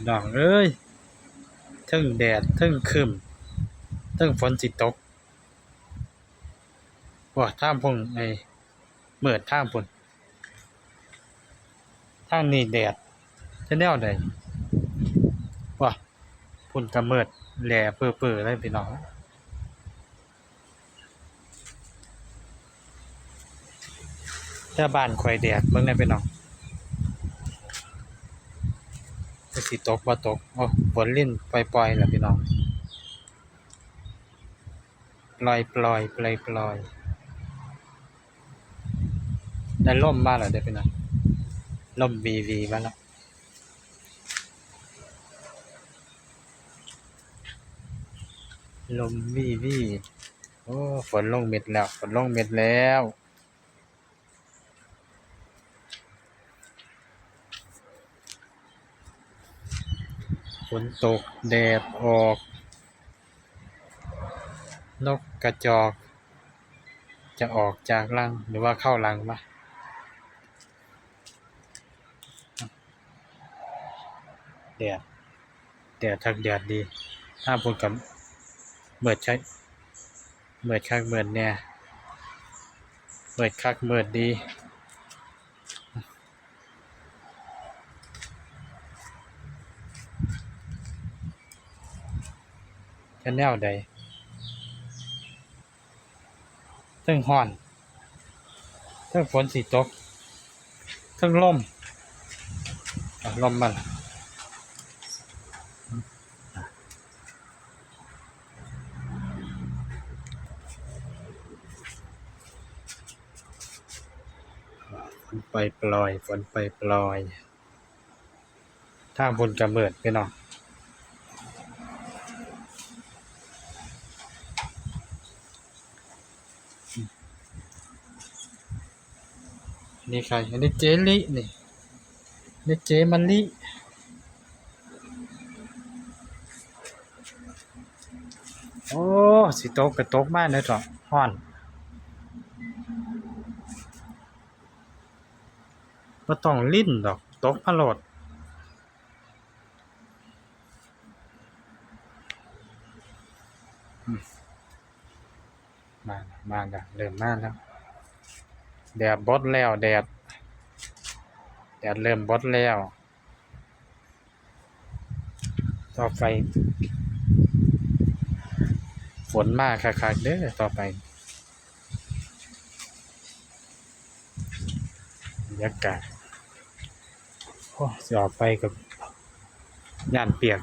พี่น้องเอ้ยทั้งแดดทั้งครึมทั้งฝนสิตกว่าท่ามพุ่งไอเมิดท่ามพุ่นท่างนี้แดดจะแนวใดว่าพุ่นกระเมิดแหล่เปื้อๆเลยพี่น้องแต่บ้านข่อยแดดเบิ่งได้พี่น้อง จะสิตกบ่ตกโอ้ฝนลิ้นปล่อยๆแหละพี่น้องปล่อยปล่อยปล่อยปล่อยได้ล่มมาแล้วเด้อพี่น้องล่มวีวีมาแล้วลมวีวีโอ้ฝนลงเม็ดแล้วฝนลงเม็ดแล้ว ฝนตกแดดออก นกกระจอก จะออกจากรังหรือว่าเข้ารังมาแดดแดดทักแดดดี ถ้าพูดกับเมิดใช้เมิดคักเมิดเนี่ยเมิดคักเมิดดี จะแนวใดทั้งห้อนทั้งฝนสิตกทั้งลมลมมันฝนไปปล่อยฝนไปปล่อยทางบนกระเมิดพี่น้อง นี่ใคร อันนี้เจลินี่นี่เจมันลิโอ้สิตกกระตกมากเลยจ้ะฮ้อนบ่ต้องลิ้นดอก ตกพะโลดมา มาแล้วเริ่มมาแล้ว แดดบดแล้วแดด แดดเริ่มบดแล้ว ต่อไป ฝนมากคักๆเด้อต่อไปบรรยากาศโอ้สิออกไปกับย่านเปียก